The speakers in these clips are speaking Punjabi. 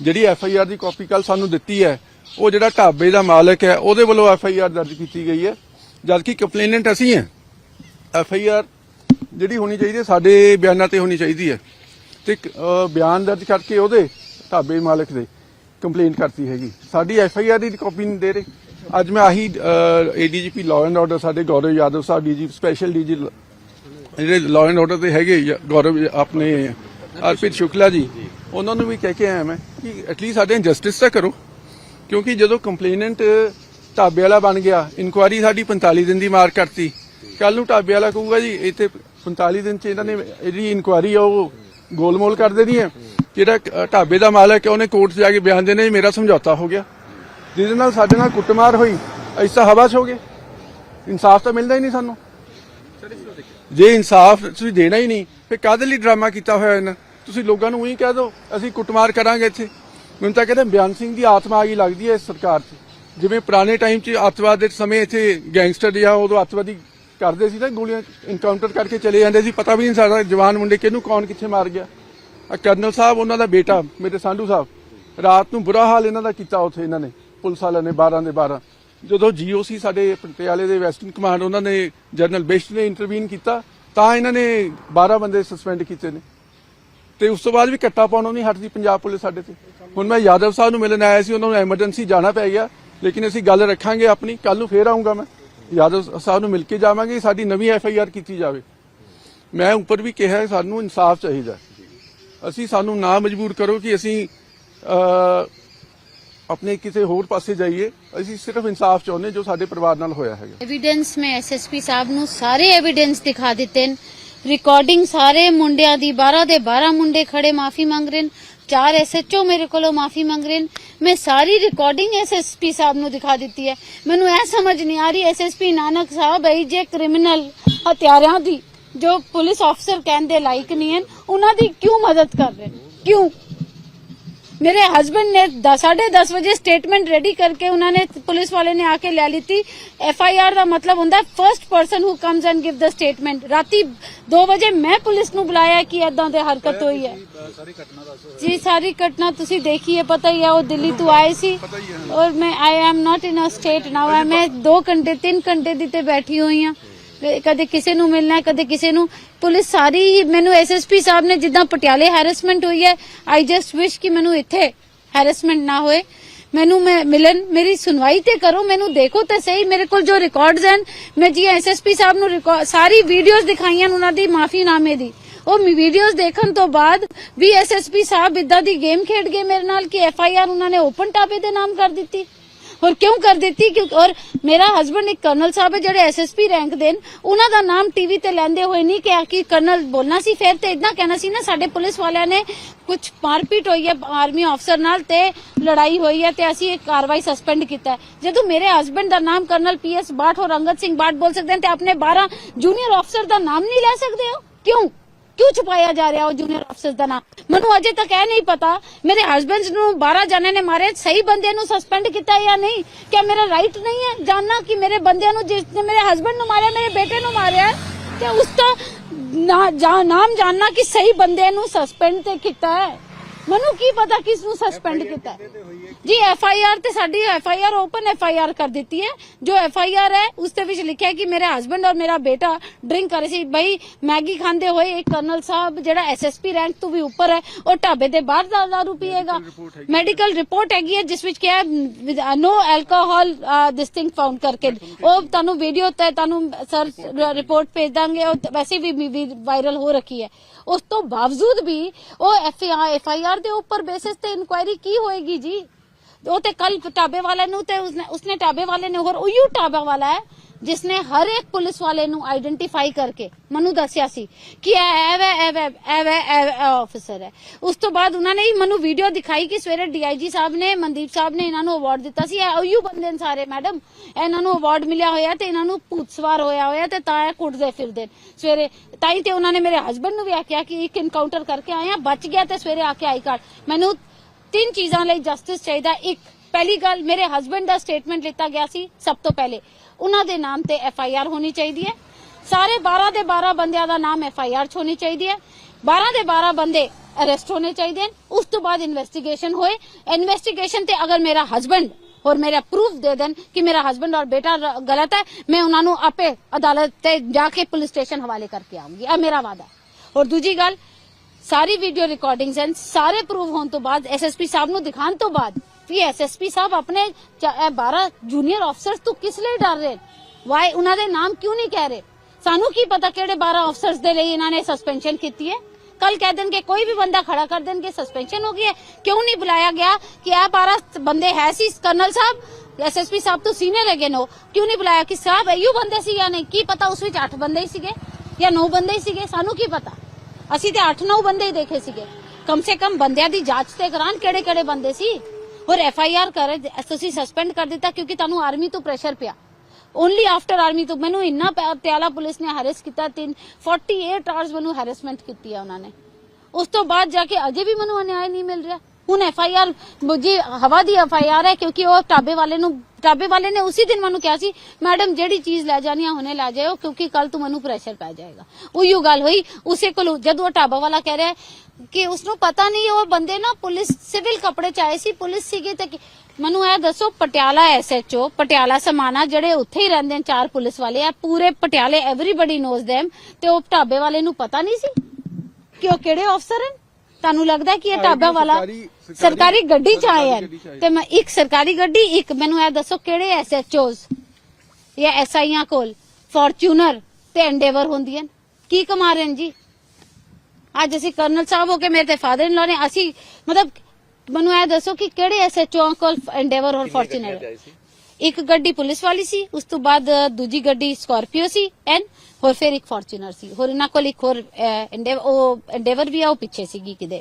ਜਿਹੜੀ ਐਫ ਆਈ ਆਰ ਦੀ ਕਾਪੀ ਕੱਲ ਸਾਨੂੰ ਦਿੱਤੀ ਹੈ, ਉਹ ਜਿਹੜਾ ਢਾਬੇ ਦਾ ਮਾਲਕ ਹੈ, ਉਹਦੇ ਵੱਲੋਂ ਐਫ ਆਈ ਆਰ ਦਰਜ ਕੀਤੀ ਗਈ ਹੈ। ਜਦਕਿ ਕੰਪਲੇਨੈਂਟ ਅਸੀਂ ਹੈ। ਐਫ ਆਈ ਆਰ ਜਿਹੜੀ ਹੋਣੀ ਚਾਹੀਦੀ ਹੈ, ਸਾਡੇ ਬਿਆਨਾਂ ਤੇ ਹੋਣੀ ਚਾਹੀਦੀ ਹੈ। ਤੇ ਬਿਆਨ ਦਰਜ ਕਰਕੇ ਉਹਦੇ ਢਾਬੇ ਮਾਲਕ ਦੇ ਕੰਪਲੇਂਟ ਕਰਤੀ ਹੈਗੀ। ਸਾਡੀ ਐਫ ਆਈ ਆਰ ਦੀ ਕਾਪੀ ਨਹੀਂ ਦੇ ਰਹੇ। ਅੱਜ ਮੈਂ ਆਹੀ ਏਡੀਜੀਪੀ ਲਾਅ ਐਂਡ ਆਰਡਰ ਸਾਡੇ Gaurav Yadav Sahib DG special DG ਜਿਹੜੇ ਲਾਅ ਐਂਡ ਆਰਡਰ ਦੇ ਹੈਗੇ, ਗੌਰਵ ਆਪਣੇ ਅਰਪਿਤ ਸ਼ੁਕਲਾ ਜੀ, ਉਹਨਾਂ ਨੂੰ ਵੀ ਕਹਿ ਕੇ ਆਇਆ ਮੈਂ। ਕਿ ਐਟਲੀਸਟ ਸਾਡੇ ਜਸਟਿਸ ਤਾਂ ਕਰੋ, ਕਿਉਂਕਿ ਜਦੋਂ ਕੰਪਲੇਨੈਂਟ ਢਾਬੇ ਵਾਲਾ ਬਣ ਗਿਆ ਇਨਕੁਆਰੀ ਸਾਡੀ 45 ਦਿਨ ਦੀ ਮਾਰ ਕਰਤੀ। ਕੱਲ ਨੂੰ ਢਾਬੇ ਵਾਲਾ ਕਹੂਗਾ ਜੀ, ਇੱਥੇ 45 ਦਿਨ ਚ ਇਹਨਾਂ ਨੇ ਇਹਦੀ ਇਨਕੁਆਰੀ ਆ, ਉਹ ਗੋਲਮੋਲ ਕਰ ਦੇਣੀ ਹੈ। ਜਿਹੜਾ ਢਾਬੇ ਦਾ ਮਾਲਕ ਹੈ, ਉਹਨੇ ਕੋਰਟ 'ਚ ਜਾ ਕੇ ਬਿਆਨ ਦੇਣੇ ਜੀ, ਮੇਰਾ ਸਮਝੌਤਾ ਹੋ ਗਿਆ। ਜਿਹਦੇ ਨਾਲ ਸਾਡੇ ਨਾਲ ਕੁੱਟਮਾਰ ਹੋਈ, ਐਸਾ ਹਵਾ 'ਚ ਹੋ ਗਏ ਇਨਸਾਫ ਤਾਂ ਮਿਲਦਾ ਹੀ ਨਹੀਂ ਸਾਨੂੰ। ਜੇ ਇਨਸਾਫ ਤੁਸੀਂ ਦੇਣਾ ਹੀ ਨਹੀਂ, ਫਿਰ ਕਾਹਦੇ ਲਈ ਡਰਾਮਾ ਕੀਤਾ ਹੋਇਆ ਇਹਨਾਂ? ਤੁਸੀਂ ਲੋਕਾਂ ਨੂੰ ਉਹੀ ਕਹਿ ਦਿਓ, ਅਸੀਂ ਕੁੱਟਮਾਰ ਕਰਾਂਗੇ ਇੱਥੇ। ਮੈਨੂੰ ਤਾਂ ਕਹਿੰਦੇ ਬਿਆਨ ਸਿੰਘ ਦੀ ਆਤਮਾ ਆ ਗਈ, ਲੱਗਦੀ ਹੈ ਇਸ ਸਰਕਾਰ 'ਚ। ਜਿਵੇਂ ਪੁਰਾਣੇ ਟਾਈਮ 'ਚ ਅੱਤਵਾਦ ਦੇ ਸਮੇਂ ਇੱਥੇ ਗੈਂਗਸਟਰ ਜਾਂ ਉਦੋਂ ਅੱਤਵਾਦੀ ਕਰਦੇ ਸੀ ਨਾ, ਗੋਲੀਆਂ ਇਨਕਾਊਂਟਰ ਕਰਕੇ ਚਲੇ ਜਾਂਦੇ ਸੀ, ਪਤਾ ਵੀ ਨਹੀਂ ਸਾਡਾ ਜਵਾਨ ਮੁੰਡੇ ਕਿਹਨੂੰ, ਕੌਣ ਕਿੱਥੇ ਮਾਰ ਗਿਆ। ਆ ਕਰਨਲ ਸਾਹਿਬ, ਉਹਨਾਂ ਦਾ ਬੇਟਾ, ਮੇਰੇ ਸਾਂਢੂ ਸਾਹਿਬ, ਰਾਤ ਨੂੰ ਬੁਰਾ ਹਾਲ ਇਹਨਾਂ ਦਾ ਕੀਤਾ ਉੱਥੇ ਇਹਨਾਂ ਨੇ, ਪੁਲਿਸ ਵਾਲਿਆਂ ਨੇ 12 ਦੇ 12 ਜਦੋਂ ਜੀਓਸੀ ਸਾਡੇ ਪਟਿਆਲੇ ਦੇ ਵੈਸਟਰਨ ਕਮਾਂਡ ਉਹਨਾਂ ਨੇ ਜਨਰਲ ਬਿਸ਼ਟ ਨੇ ਇੰਟਰਵੀਨ ਕੀਤਾ, ਤਾਂ ਇਹਨਾਂ ਨੇ 12 ਬੰਦੇ ਸਸਪੈਂਡ ਕੀਤੇ ਨੇ। ਤੇ ਉਸ ਤੋਂ ਬਾਅਦ ਵੀ ਕੱਟਾ ਪਾਉਣੋਂ ਨਹੀਂ ਹਟਦੀ ਪੰਜਾਬ ਪੁਲਿਸ ਸਾਡੇ ਤੇ। ਹੁਣ ਮੈਂ ਯਾਦਵ ਸਾਹਿਬ ਨੂੰ ਮਿਲਣ ਆਇਆ ਸੀ, ਉਹਨਾਂ ਨੂੰ ਐਮਰਜੈਂਸੀ ਜਾਣਾ ਪੈ ਗਿਆ। ਲੇਕਿਨ ਅਸੀਂ ਗੱਲ ਰੱਖਾਂਗੇ ਆਪਣੀ ਕੱਲ ਨੂੰ ਫੇਰ ਆਉਂਗਾ ਮੈਂ। ਯਾਦਵ ਸਾਹਿਬ ਨੂੰ ਮਿਲ ਕੇ ਜਾਵਾਂਗੇ, ਸਾਡੀ ਨਵੀਂ ਐਫ ਆਈ ਆਰ ਕੀਤੀ ਜਾਵੇ। ਮੈਂ ਉੱਪਰ ਵੀ ਕਿਹਾ ਸਾਨੂੰ ਇਨਸਾਫ ਚਾਹੀਦਾ ਅਸੀਂ ਸਾਨੂੰ ਨਾ ਮਜਬੂਰ ਕਰੋ ਕਿ ਅਸੀਂ ਆਪਣੇ ਕਿਸੇ ਹੋਰ ਪਾਸੇ ਜਾਈਏ। ਅਸੀਂ ਸਿਰਫ ਇਨਸਾਫ ਚਾਹੁੰਦੇ ਜੋ ਸਾਡੇ ਪਰਿਵਾਰ ਨਾਲ ਹੋਇਆ ਹੈਗਾ। ਐਵੀਡੈਂਸ ਮੈਂ ਐਸਐਸਪੀ ਸਾਹਿਬ ਨੂੰ ਸਾਰੇ ਐਵੀਡੈਂਸ ਦਿਖਾ ਦਿੱਤੇ ਨੇ। ਰਿਕਾਰਡਿੰਗ ਸਾਰੇ ਮੁੰਡਿਆਂ ਦੀ 12 ਦੇ 12 ਮੁੰਡੇ ਖੜੇ ਮਾਫੀ ਮੰਗ ਰਹੇ ਨੇ। ਚਾਰ ਐਸਐਚਓ ਮੇਰੇ ਕੋਲੋਂ ਮਾਫੀ ਮੰਗ ਰਹੇ ਨੇ। ਮੈਂ ਸਾਰੀ ਰਿਕਾਰਡਿੰਗ ਐਸਐਸਪੀ ਸਾਹਿਬ ਨੂੰ ਦਿਖਾ ਦਿੱਤੀ ਹੈ। ਮੈਨੂੰ ਇਹ ਸਮਝ ਨਹੀਂ ਆ ਰਹੀ ਐਸਐਸਪੀ ਨਾਨਕ ਸਾਹਿਬ ਹੈ ਜੇ ਕ੍ਰਿਮੀਨਲ ਹਤਿਆਰਿਆਂ ਦੀ ਜੋ ਪੁਲਿਸ ਅਫਸਰ ਕਹਿੰਦੇ ਲਾਇਕ ਨਹੀਂ ਹਨ, ਉਹਨਾਂ ਦੀ ਕਿਉਂ ਮਦਦ ਕਰ ਰਹੇ ਕਿਉਂ? ਕਿਉਂ ਮੇਰੇ ਹਸਬੰਡ ਨੇ 10:30 ਵਜੇ ਸਟੇਟਮੈਂਟ ਰੈਡੀ ਕਰਕੇ ਉਹਨਾਂ ਨੇ ਪੁਲਿਸ ਵਾਲੇ ਨੇ ਆ ਕੇ ਲੈ ਲਿੱਤੀ ਐਫ ਆਈ ਆਰ ਦਾ ਮਤਲਬ ਹੁੰਦਾ first person who comes and give the statement ਰਾਤੀ 2 ਵਜੇ ਮੈਂ ਪੁਲਿਸ ਨੂੰ ਬੁਲਾਇਆ ਕਿ ਇਦਾਂ ਦੇ ਹਰਕਤ ਹੋਈ ਹੈ। ਜੀ ਸਾਰੀ ਘਟਨਾ ਤੁਸੀਂ ਦੇਖੀ ਹੈ ਪਤਾ ਹੀ ਹੈ ਉਹ ਦਿੱਲੀ ਤੋਂ ਆਏ ਸੀ। ਔਰ ਮੈਂ I am not in a state ਨਾਓ ਮੈਂ 2 ਘੰਟੇ 3 ਘੰਟੇ ਦੀ ਤੇ ਬੈਠੀ ਹੋਈ ਹਾਂ। ਕਦੇ ਕਿਸੇ ਨੂੰ ਮਿਲਣਾ ਕਦੇ ਕਿਸੇ ਨੂੰ। ਪੁਲਿਸ ਸਾਰੀ ਹੀ, ਮੈਨੂੰ ਐਸਐਸਪੀ ਸਾਹਿਬ ਨੇ ਜਿੱਦਾਂ ਪਟਿਆਲੇ ਹੈਰੈਸਮੈਂਟ ਹੋਈ ਹੈ ਆਈ ਜਸਟ ਵਿਸ਼ ਕਿ ਮੈਨੂੰ ਇੱਥੇ ਹੈਰੈਸਮੈਂਟ ਨਾ ਹੋਏ। ਮੈਨੂੰ ਮੈਂ ਮਿਲਣ, ਮੇਰੀ ਸੁਣਵਾਈ ਤੇ ਕਰੋ, ਮੈਨੂੰ ਦੇਖੋ ਤੇ ਸਹੀ। ਮੇਰੇ ਕੋਲ ਜੋ ਰਿਕਾਰਡਸ ਹਨ, ਮੈਂ ਜੀ ਐਸਐਸਪੀ ਸਾਹਿਬ ਨੂੰ ਸਾਰੀ ਵੀਡੀਓਜ਼ ਦਿਖਾਈਆਂ ਉਹਨਾਂ ਦੀ, ਮਾਫੀਨਾਮੇ ਦੀ। ਉਹ ਵੀਡੀਓਜ਼ ਦੇਖਣ ਤੋਂ ਬਾਅਦ ਵੀ ਐਸਐਸਪੀ ਸਾਹਿਬ ਇਦਾਂ ਦੀ ਗੇਮ ਖੇਡ ਗਏ ਮੇਰੇ ਨਾਲ ਕਿ ਐਫਆਈਆਰ ਉਹਨਾਂ ਨੇ ਓਪਨ ਟਾਪੇ ਦੇ ਨਾਮ ਕਰ ਦਿੱਤੀ। ਔਰ ਕਿਉਂ ਕਰ ਦਿੱਤੀ? ਕਿਉਂਕਿ ਔਰ ਮੇਰਾ ਹਸਬੰਡ ਇੱਕ ਕਰਨਲ ਸਾਹਿਬ ਹੈ, ਜਿਹੜੇ ਐਸਐਸਪੀ ਰੈਂਕ ਦੇ ਨੇ। ਉਹਨਾਂ ਦਾ ਨਾਮ ਟੀਵੀ ਤੇ ਲੈਂਦੇ ਹੋਏ ਨਹੀਂ ਕਿਹਾ ਕਿ ਕਰਨਲ ਬੋਲਣਾ ਸੀ। ਫਿਰ ਤੇ ਇਦਾਂ ਕਹਿਣਾ ਸੀ ਨਾ, ਸਾਡੇ ਪੁਲਿਸ ਵਾਲਿਆਂ ਨੇ ਕੁਝ ਮਾਰਪੀਟ ਹੋਈ ਹੈ ਆਰਮੀ ਅਫਸਰ ਨਾਲ ਤੇ ਲੜਾਈ ਹੋਈ ਹੈ ਤੇ ਅਸੀਂ ਇਹ ਕਾਰਵਾਈ ਸਸਪੈਂਡ ਕੀਤਾ ਜਦੋਂ ਮੇਰੇ ਹਸਬੰਡ ਦਾ ਨਾਮ ਕਰਨਲ ਪੀਐਸ ਬਾਠ ਔਰ ਅੰਗਦ ਸਿੰਘ ਬਾਠ ਬੋਲ ਸਕਦੇ ਨੇ ਤੇ ਆਪਣੇ 12 ਜੂਨੀਅਰ ਅਫਸਰ ਦਾ ਨਾਮ ਨਹੀਂ ਲੈ ਸਕਦੇ ਹੋ? ਕਿਉਂ? ਕਿਉਂ ਛੁਪਾਇਆ ਜਾ ਰਿਹਾ ਉਹ ਜੂਨੀਅਰ ਅਫਸਰ ਦਾ ਨਾਮ? ਮੈਨੂੰ ਅਜੇ ਤੱਕ ਇਹ ਨਹੀਂ ਪਤਾ, ਮੇਰੇ ਹਸਬੰਡ ਨੂੰ 12 ਜਣੇ ਨੇ ਮਾਰੇ ਸਹੀ ਬੰਦੇ ਨੂੰ ਸਸਪੈਂਡ ਕੀਤਾ ਜਾਂ ਨਹੀਂ? ਕਿਆ ਮੇਰਾ ਰਾਈਟ ਨਹੀਂ ਹੈ? ਜਾਨਣਾ ਕਿ ਮੇਰੇ ਬੰਦਿਆਂ ਨੂੰ ਜਿਸ ਨੇ ਮੇਰੇ ਹਸਬੰਡ ਨੂੰ ਮਾਰਿਆ, ਮੇਰੇ ਬੇਟੇ ਨੂੰ ਮਾਰਿਆ, ਤੇ ਉਸ ਦਾ ਨਾਮ ਜਾਨਣਾ ਕਿ ਸਹੀ ਬੰਦੇ ਨੂੰ ਸਸਪੈਂਡ ਤੇ ਕੀਤਾ ਹੈ। ਮੈਨੂੰ ਕੀ ਪਤਾ ਕਿਸ ਨੂੰ ਸਸਪੈਂਡ ਕੀਤਾ? ਜੀ ਐਫ ਆਈ ਆਰ ਤੇ ਸਾਡੀ F I R open F I R ਕਰ ਦਿੱਤੀ ਹੈ। ਜੋ ਐਫ ਆਈ ਆਰ ਹੈ ਉਸ ਦੇ ਵਿੱਚ ਲਿਖਿਆ ਕਿ ਮੇਰੇ ਹਸਬੰਡ ਔਰ ਮੇਰਾ ਬੇਟਾ ਡਰਿੰਕ ਕਰ ਰਹੇ ਸੀ। ਬਈ ਮੈਗੀ ਖਾਂਦੇ ਹੋਏ ਇੱਕ ਕਰਨਲ ਸਾਹਿਬ ਜਿਹੜਾ ਐਸਐਸਪੀ ਰੈਂਕ ਤੋਂ ਵੀ ਉੱਪਰ ਹੈ ਉਹ ਢਾਬੇ ਦੇ ਬਾਹਰ ਦਾ ਦਾਰੂ ਪੀਏਗਾ ਮੈਡੀਕਲ ਰਿਪੋਰਟ ਹੈਗੀ ਹੈ। ਜਿਸ ਵਿੱਚ ਕਿਹਾ no alcohol this thing found ਕਰਕੇ। ਉਹ ਤੁਹਾਨੂੰ ਵੀਡੀਓ ਤੇ ਤੁਹਾਨੂੰ ਸਰ ਰਿਪੋਰਟ ਭੇਜ ਦਾਂਗੇ। ਉਹ ਵੈਸੇ ਵੀ ਵਾਇਰਲ ਹੋ ਰੱਖੀ ਹੈ। ਉਸ ਤੋਂ ਬਾਵਜੂਦ ਵੀ ਉਹ ਐਫ ਆਈ ਆਰ ਦੇ ਉੱਪਰ ਬੇਸਿਸ ਤੇ ਇਨਕੁਆਇਰੀ ਕੀ ਹੋਏਗੀ ਜੀ? ਉਹ ਤੇ ਕੱਲ ਟਾਬੇ ਵਾਲੇ ਨੂੰ ਤੇ ਉਸਨੇ ਉਸਨੇ ਟਾਬੇ ਵਾਲੇ ਨੇ, ਹੋਰ ਉਹੀਓ ਟਾਬਾ ਵਾਲਾ ਹੈ। ਜਿਸਨੇ ਹਰ ਇੱਕ ਪੁਲਿਸ ਵਾਲੇ ਨੂੰ ਆਈਡੈਂਟੀਫਾਈ ਕਰਕੇ ਮੈਨੂੰ ਦੱਸਿਆ ਸੀ ਕਿ ਇਹ ਐ ਵੈ ਐ ਵੈ ਆਫੀਸਰ ਹੈ। ਉਸ ਤੋਂ ਬਾਅਦ ਉਹਨਾਂ ਨੇ ਮੈਨੂੰ ਵੀਡੀਓ ਦਿਖਾਈ ਕਿ ਸਵੇਰੇ ਡੀਆਈਜੀ ਸਾਹਿਬ ਨੇ, ਮਨਦੀਪ ਸਾਹਿਬ ਨੇ ਇਹਨਾਂ ਨੂੰ ਅਵਾਰਡ ਦਿੱਤਾ ਸੀ। ਇਹ ਉਹੀਓ ਬੰਦੇ ਨੇ ਸਾਰੇ ਮੈਡਮ ਇਹਨਾਂ ਨੂੰ ਅਵਾਰਡ ਮਿਲਿਆ ਹੋਇਆ ਤੇ ਇਹਨਾਂ ਨੂੰ ਭੂਤ ਹੋਇਆ ਹੋਇਆ ਤੇ ਤਾਂ ਇਹ ਕੁੱਟਦੇ ਫਿਰਦੇ ਸਵੇਰੇ। ਤਾਂ ਤੇ ਉਹਨਾਂ ਨੇ ਮੇਰੇ ਹਸਬੰਡ ਨੂੰ ਵੀ ਆਖਿਆ ਕਿ ਇੱਕ ਇਨਕਾਊਂਟਰ ਕਰਕੇ ਆਏ ਆ, ਬਚ ਗਿਆ ਤੇ ਸਵੇਰੇ ਆ ਕੇ ਆਈ ਕਾਰਡ ਮੈਨੂੰ ਤਿੰਨ ਚੀਜ਼ਾਂ ਲਈ ਜਸਟਿਸ ਚਾਹੀਦਾ। ਇੱਕ, ਪਹਿਲੀ ਗੱਲ, ਮੇਰੇ ਹਸਬੰਡ ਦਾ ਸਟੇਟਮੈਂਟ ਲਿੱਤਾ ਗਿਆ ਸੀ ਸਭ ਤੋਂ ਪਹਿਲੇ। ਉਹਨਾਂ ਦੇ ਨਾਮ ਤੇ ਐਫ ਆਈ ਆਰ ਹੋਣੀ ਚਾਹੀਦੀ ਹੈ। ਸਾਰੇ 12 ਦੇ 12 ਬੰਦਿਆਂ ਦਾ ਨਾਮ ਐਫ ਆਈ ਆਰ 'ਚ ਹੋਣੀ ਚਾਹੀਦੀ ਹੈ। 12 ਦੇ 12 ਬੰਦੇ ਅਰੈਸਟ ਹੋਣੇ ਚਾਹੀਦੇ ਹਨ। ਉਸ ਤੋਂ ਬਾਅਦ ਇਨਵੈਸਟੀਗੇਸ਼ਨ ਹੋਏ। ਇਨਵੈਸਟੀਗੇਸ਼ਨ ਤੇ ਅਗਰ ਮੇਰਾ ਹਸਬੰਡ ਔਰ ਮੇਰਾ ਪ੍ਰੂਫ ਦੇ ਦੇਣ ਕਿ ਮੇਰਾ ਹਸਬੰਡ ਔਰ ਬੇਟਾ ਗਲਤ ਹੈ, ਮੈਂ ਉਹਨਾਂ ਨੂੰ ਆਪੇ ਅਦਾਲਤ ਤੇ ਜਾ ਕੇ ਪੁਲਿਸ ਸਟੇਸ਼ਨ ਹਵਾਲੇ ਕਰਕੇ ਆਉਂਗੀ ਇਹ ਮੇਰਾ ਵਾਦਾ ਔਰ ਦੂਜੀ ਗੱਲ, ਸਾਰੀ ਵੀਡੀਓ ਰਿਕਾਰਡਿੰਗਸ ਹਨ। ਸਾਰੇ ਪ੍ਰੂਵ ਹੋਣ ਤੋਂ ਬਾਅਦ ਐਸਐਸਪੀ ਸਾਹਿਬ ਨੂੰ ਦਿਖਾਉਣ ਤੋਂ ਬਾਅਦ ਵੀ ਐਸਐਸਪੀ ਸਾਹਿਬ ਆਪਣੇ 12 ਜੂਨੀਅਰ ਅਫਸਰਸ ਤੋਂ ਕਿਸ ਲਈ ਡਰ ਰਹੇ? ਵਾਈ ਉਹਨਾਂ ਦੇ ਨਾਮ ਕਿਉਂ ਨਹੀਂ ਕਹਿ ਰਹੇ? ਸਾਨੂੰ ਕੀ ਪਤਾ ਕਿਹੜੇ 12 ਅਫਸਰਸ ਦੇ ਲਈ ਇਹਨਾਂ ਨੇ ਸਸਪੈਂਸ਼ਨ ਕੀਤੀ ਹੈ? ਕੱਲ ਕਹਿ ਦੇਣਗੇ, ਕੋਈ ਵੀ ਬੰਦਾ ਖੜਾ ਕਰ ਦੇਣਗੇ ਸਸਪੈਂਸ਼ਨ ਹੋ ਗਈ ਕਿਉਂ ਨਹੀਂ ਬੁਲਾਇਆ ਗਿਆ ਕਿ ਇਹ 12 ਬੰਦੇ ਹੈ ਸੀ? ਕਰਨਲ ਸਾਹਿਬ, ਐਸਐਸਪੀ ਸਾਹਿਬ ਤੋਂ ਸੀਨੀਅਰ ਹੈਗੇ ਨੋ ਕਿਉਂ ਨਹੀਂ ਬੁਲਾਇਆ ਕਿ ਸਾਹਿਬ, ਇਹੋ ਬੰਦੇ ਸੀ ਜਾਂ ਨਹੀਂ? ਕੀ ਪਤਾ ਉਸ ਵਿੱਚ 8 ਬੰਦੇ ਹੀ ਸੀਗੇ ਜਾਂ 9 ਬੰਦੇ ਹੀ ਸੀਗੇ? ਸਾਨੂੰ ਕੀ ਪਤਾ? ਅਸੀਂ ਤੇ 8-9 ਬੰਦੇ ਹੀ ਦੇਖੇ ਸੀਗੇ। ਕਮ ਸੇ ਕਮ ਬੰਦਿਆਂ ਦੀ ਜਾਂਚ ਤੇ ਕਰਾਨ ਕਿਹੜੇ ਕਿਹੜੇ ਬੰਦੇ ਸੀ? ਔਰ ਐਫ ਆਈ ਆਰ ਕਰ ਤੁਸੀਂ ਸਸਪੈਂਡ ਕਰ ਦਿੱਤਾ ਕਿਉਂਕਿ ਤੁਹਾਨੂੰ ਆਰਮੀ ਤੋਂ ਪ੍ਰੈਸ਼ਰ ਪਿਆ। ਓਨਲੀ ਆਫਟਰ ਆਰਮੀ ਤੋਂ, ਮੈਨੂੰ ਇੰਨਾ ਪ- ਪੁਲਿਸ ਨੇ ਹੈਰੈਸ ਕੀਤਾ ਤਿੰਨ 48 ਆਵਰਸ ਮੈਨੂੰ ਹੈਰੈਸਮੈਂਟ ਕੀਤੀ ਹੈ ਉਹਨਾਂ ਨੇ। ਉਸ ਤੋਂ ਬਾਅਦ ਜਾ ਕੇ ਅਜੇ ਵੀ ਮੈਨੂੰ ਨਿਆਂ ਨਹੀਂ ਮਿਲ ਰਿਹਾ। ਹੁਣ ਐਫ ਆਈ ਆਰ ਜੀ, ਹਵਾ ਦੀ ਐਫ ਆਈ ਆਰ ਹੈ ਕਿਉਂਕਿ ਉਹ ਟਾਬੇ ਵਾਲੇ ਨੂੰ, ਟਾਬੇ ਵਾਲੇ ਨੇ ਉਸੇ ਦਿਨ ਮੈਨੂੰ ਕਿਹਾ ਸੀ, ਮੈਡਮ, ਜਿਹੜੀ ਚੀਜ਼ ਲੈ ਜਾਣੀ ਆ, ਹੁਣੇ ਲੈ ਜਾਇਓ, ਕਿਉਂਕਿ ਕੱਲ ਤੋਂ ਮੈਨੂੰ ਪ੍ਰੈਸ਼ਰ ਪੈ ਜਾਏਗਾ। ਉਹੀਓ ਗੱਲ ਹੋਈ। ਉਸੇ ਕੋਲ ਜਦੋਂ ਉਹ ਟਾਬਾ ਵਾਲਾ ਕਹਿ ਰਿਹਾ ਕਿ ਉਸ ਨੂੰ ਪਤਾ ਨਹੀਂ, ਉਹ ਬੰਦੇ ਨਾ ਪੁਲਿਸ, ਸਿਵਲ ਕੱਪੜੇ ਚ ਆਏ ਸੀ, ਪੁਲਿਸ ਸੀਗੇ ਤੇ ਮੈਨੂੰ ਇਹ ਦੱਸੋ, ਪਟਿਆਲਾ ਐਸਐਚਓ ਪਟਿਆਲਾ ਸਮਾਨਾ ਜਿਹੜੇ ਉੱਥੇ ਹੀ ਰਹਿੰਦੇ ਨੇ, ਚਾਰ ਪੁਲਿਸ ਵਾਲੇ ਆ ਪੂਰੇ ਪਟਿਆਲੇ ਐਵਰੀਬਾਡੀ ਨੋਜ਼ them, ਤੇ ਉਹ ਢਾਬੇ ਵਾਲੇ ਨੂੰ ਪਤਾ ਨਹੀਂ ਸੀ ਕਿ ਉਹ ਕਿਹੜੇ ਅਫਸਰ ਹਨ? ਤੁਹਾਨੂੰ ਲੱਗਦਾ ਕਿ ਇਹ ਢਾਬਾ ਵਾਲਾ ਸਰਕਾਰੀ- ਗੱਡੀ ਚ ਆਏ ਸਰਕਾਰੀ ਗੱਡੀ ਚ ਹਨ। ਤੇ ਮੈਂ ਇੱਕ ਸਰਕਾਰੀ ਗੱਡੀ ਇੱਕ ਮੈਨੂੰ ਇਹ ਦੱਸੋ ਕਿਹੜੇ ਐਸਐਚਓਜ਼ ਜਾਂ ਐਸਆਈਆਂ ਕੋਲ ਫੋਰਚੂਨਰ ਤੇ ਐਂਡੇਵਰ ਹੁੰਦੀਆਂ? ਕੀ ਕਮਾ ਰਹੇ ਨੇ ਜੀ ਅੱਜ ਅਸੀਂ ਕਰਨਲ ਸਾਹਿਬ ਹੋ ਕੇ ਮੇਰੇ ਤੇ ਫਾਦਰ ਇਨ ਲਾ ਨੇ ਅਸੀਂ ਮਤਲਬ ਮੈਨੂੰ ਇਹ ਦੱਸੋ ਕਿ ਕਿਹੜੇ ਐਸਐਚਓ ਕੋਲ ਐਂਡੇਵਰ ਔਰ ਫੋਰਚੂਨਰ ਇੱਕ ਗੱਡੀ ਪੁਲਿਸ ਵਾਲੀ ਸੀ ਉਸ ਤੋਂ ਬਾਅਦ ਦੂਜੀ ਗੱਡੀ ਸਕਾਰਪੀਓ ਸੀ ਐਨ ਹੋਰ ਫਿਰ ਇੱਕ ਫੋਰਚੂਨਰ ਸੀ। ਹੋਰ ਇਹਨਾਂ ਕੋਲ ਇੱਕ ਹੋਰ ਉਹ ਐਂਡੇਵਰ ਵੀ ਆ, ਉਹ ਪਿੱਛੇ ਸੀਗੀ ਕਿਤੇ।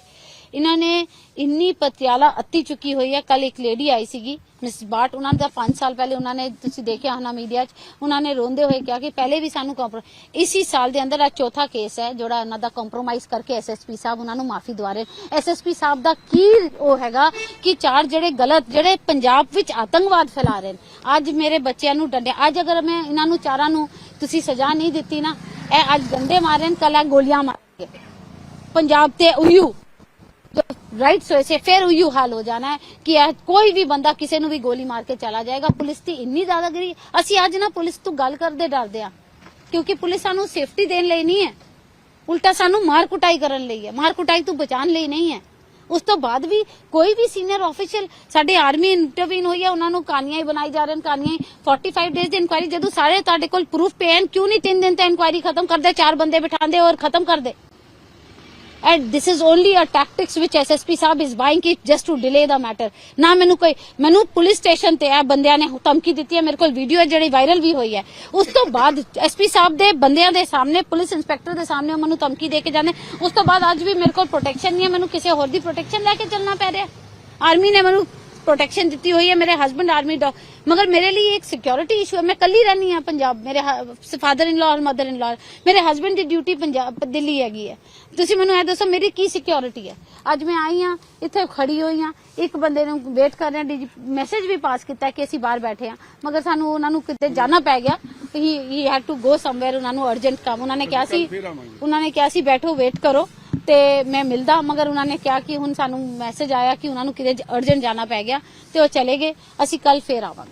ਇਹਨਾਂ ਨੇ ਇੰਨੀ ਪਤਿਆਲਾ ਅੱਤੀ ਚੁੱਕੀ ਹੋਈ ਹੈ ਕੱਲ ਇੱਕ ਲੇਡੀ ਆਈ ਸੀਗੀ ਮਿਸ ਬਾਟ ਉਹਨਾਂ ਦਾ 5 ਸਾਲ ਪਹਿਲੇ ਉਹਨਾਂ ਨੇ ਤੁਸੀਂ ਦੇਖਿਆ ਹੋਣਾ ਮੀਡੀਆ 'ਚ, ਉਹਨਾਂ ਨੇ ਰੋਂਦੇ ਹੋਏ ਕਿਹਾ ਕਿ ਪਹਿਲੇ ਵੀ ਸਾਨੂੰ ਕੰਪਰੋ ਸਾਲ ਦੇ ਅੰਦਰ ਇਹ ਚੌਥਾ ਕੇਸ ਹੈ, ਜਿਹੜਾ ਉਹਨਾਂ ਦਾ ਕੰਪਰੋਮਾਈਜ਼ ਕਰਕੇ ਐਸਐਸਪੀ ਸਾਹਿਬ ਉਹਨਾਂ ਨੂੰ ਮਾਫੀ ਦਵਾ ਰਹੇ ਐਸਐਸਪੀ ਸਾਹਿਬ ਦਾ ਕੀ ਉਹ ਹੈਗਾ ਕਿ ਚਾਰ ਜਿਹੜੇ ਗਲਤ, ਜਿਹੜੇ ਪੰਜਾਬ ਵਿੱਚ ਆਤੰਕਵਾਦ ਫੈਲਾ ਰਹੇ ਨੇ। ਅੱਜ ਮੇਰੇ ਬੱਚਿਆਂ ਨੂੰ ਡੰਡੇ ਅੱਜ ਅਗਰ ਮੈਂ ਇਹਨਾਂ ਨੂੰ ਚਾਰਾਂ ਨੂੰ ਤੁਸੀਂ ਸਜ਼ਾ ਨਹੀਂ ਦਿੱਤੀ ਨਾ, ਇਹ ਅੱਜ ਡੰਡੇ ਮਾਰਨ ਕਲਾ ਗੋਲੀਆਂ ਮਾਰਨਗੇ ਪੰਜਾਬ ਤੇ ਉਯੂ ਜੋ ਰਾਈਟਸ ਹੋਏ ਫਿਰ ਉਯੂ ਹਾਲ ਹੋ ਜਾਣਾ ਹੈ ਕਿ ਕੋਈ ਵੀ ਬੰਦਾ ਕਿਸੇ ਨੂੰ ਵੀ ਗੋਲੀ ਮਾਰ ਕੇ ਚਲਾ ਜਾਏਗਾ। ਪੁਲਿਸ ਦੀ ਇੰਨੀ ਜ਼ਿਆਦਾ ਗਰੀ, ਅਸੀਂ ਅੱਜ ਨਾ ਪੁਲਿਸ ਤੋਂ ਗੱਲ ਕਰਦੇ ਡਰਦੇ ਆ ਕਿਉਂਕਿ ਪੁਲਿਸ ਸਾਨੂੰ ਸੇਫਟੀ ਦੇਣ ਲਈ ਨਹੀਂ ਹੈ। ਉਲਟਾ ਸਾਨੂੰ ਮਾਰ ਕੁਟਾਈ ਕਰਨ ਲਈ ਹੈ। ਮਾਰ ਕੁਟਾਈ ਤੋਂ ਬਚਾਉਣ ਲਈ ਨਹੀਂ ਹੈ। ਉਸ ਤੋਂ ਬਾਅਦ ਵੀ ਕੋਈ ਵੀ ਸੀਨੀਅਰ ਆਫੀਸ਼ੀਅਲ ਸਾਡੇ ਆਰਮੀ ਇੰਟਰਵੀਨ ਹੋਈ ਹੈ ਉਹਨਾਂ ਨੂੰ ਕਾਨੀਆਂ ਹੀ ਬਣਾਈ ਜਾ ਰਹੀਆਂ ਕਹਾਣੀਆਂ ਹੀ। 45 ਡੇਜ਼ ਦੀ ਇਨਕੁਆਇਰੀ ਜਦੋਂ ਸਾਰੇ ਤੁਹਾਡੇ ਕੋਲ ਪ੍ਰੂਫ ਪਏ ਕਿਉਂ ਨਹੀਂ 3 ਦਿਨ ਤੇ ਇਨਕੁਆਇਰੀ ਖਤਮ ਕਰਦੇ, ਚਾਰ ਬੰਦੇ ਬਿਠਾਉਂਦੇ ਔਰ ਖਤਮ ਕਰਦੇ? And this is only a tactics which SSP Sahib is buying it just to delay the matter. ਨਾ ਮੈਨੂੰ ਕੋਈ ਮੈਨੂੰ ਪੁਲਿਸ ਸਟੇਸ਼ਨ ਤੇ ਆ ਬੰਦਿਆਂ ਨੇ ਧਮਕੀ ਦਿੱਤੀ ਹੈ ਮੇਰੇ ਕੋਲ ਵੀਡੀਓ ਹੈ ਜਿਹੜੀ ਵਾਇਰਲ ਵੀ ਹੋਈ ਹੈ ਉਸ ਤੋਂ ਬਾਅਦ ਐਸਪੀ ਸਾਹਿਬ ਦੇ ਬੰਦਿਆਂ ਦੇ ਸਾਹਮਣੇ ਪੁਲਿਸ ਇੰਸਪੈਕਟਰ ਦੇ ਸਾਹਮਣੇ ਉਹ ਮੈਨੂੰ ਧਮਕੀ ਦੇ ਕੇ ਜਾਂਦੇ ਉਸ ਤੋਂ ਬਾਅਦ ਅੱਜ ਵੀ ਮੇਰੇ ਕੋਲ ਪ੍ਰੋਟੈਕਸ਼ਨ ਨਹੀਂ ਹੈ ਮੈਨੂੰ ਕਿਸੇ ਹੋਰ ਦੀ ਪ੍ਰੋਟੈਕਸ਼ਨ ਲੈ ਕੇ ਚੱਲਣਾ ਪੈ ਰਿਹਾ ਆਰਮੀ ਨੇ ਮੈਨੂੰ ਪ੍ਰੋਟੈਕਸ਼ਨ ਦਿੱਤੀ ਹੋਈ ਹੈ ਮੇਰੇ ਹਸਬੰਡ ਆਰਮੀ ਡॉ ਮਗਰ ਮੇਰੇ ਲਈ ਇੱਕ ਸਿਕਿਉਰਿਟੀ ਇਸ਼ੂ ਹੈ। ਮੈਂ ਕੱਲੀ ਰਹਿਣੀ ਆ ਪੰਜਾਬ। ਮੇਰੇ ਫਾਦਰ ਇਨ ਲਾ ਔਰ ਮਦਰ ਇਨ ਲਾ ਮੇਰੇ ਹਸਬੰਡ ਦੀ ਡਿਊਟੀ ਪੰਜਾਬ ਦਿੱਲੀ ਹੈਗੀ ਹੈ। ਤੁਸੀਂ ਮੈਨੂੰ ਇਹ ਦੱਸੋ ਮੇਰੀ ਕੀ ਸਿਕਿਉਰਿਟੀ ਹੈ? ਅੱਜ ਮੈਂ ਆਈ ਆ ਇੱਥੇ ਖੜੀ ਹੋਈ ਆ ਇੱਕ ਬੰਦੇ ਨੂੰ ਵੇਟ ਕਰ ਰਹੇ ਆ ਮੈਸੇਜ ਵੀ ਪਾਸ ਕੀਤਾ ਕਿ ਅਸੀਂ ਬਾਹਰ ਬੈਠੇ ਆ ਮਗਰ ਸਾਨੂੰ ਉਹਨਾਂ ਨੂੰ ਕਿਤੇ ਜਾਣਾ ਪੈ ਗਿਆ। He he had to go somewhere ਉਹਨਾਂ ਨੂੰ ਅਰਜੈਂਟ ਕੰਮ। ਉਹਨਾਂ ਨੇ ਕਿਹਾ ਸੀ। ਉਹਨਾਂ ਨੇ ਕਿਹਾ ਸੀ ਬੈਠੋ ਵੇਟ ਕਰੋ। ਤੇ ਮੈਂ ਮਿਲਦਾ, ਮਗਰ ਉਹਨਾਂ ਨੇ ਕਿਹਾ ਕਿ ਹੁਣ ਸਾਨੂੰ ਮੈਸੇਜ ਆਇਆ ਕਿ ਉਹਨਾਂ ਨੂੰ ਕਿਤੇ ਅਰਜੈਂਟ ਜਾਣਾ ਪੈ ਗਿਆ ਤੇ ਉਹ ਚਲੇ ਗਏ। ਅਸੀਂ ਕੱਲ ਫੇਰ ਆਵਾਂਗੇ।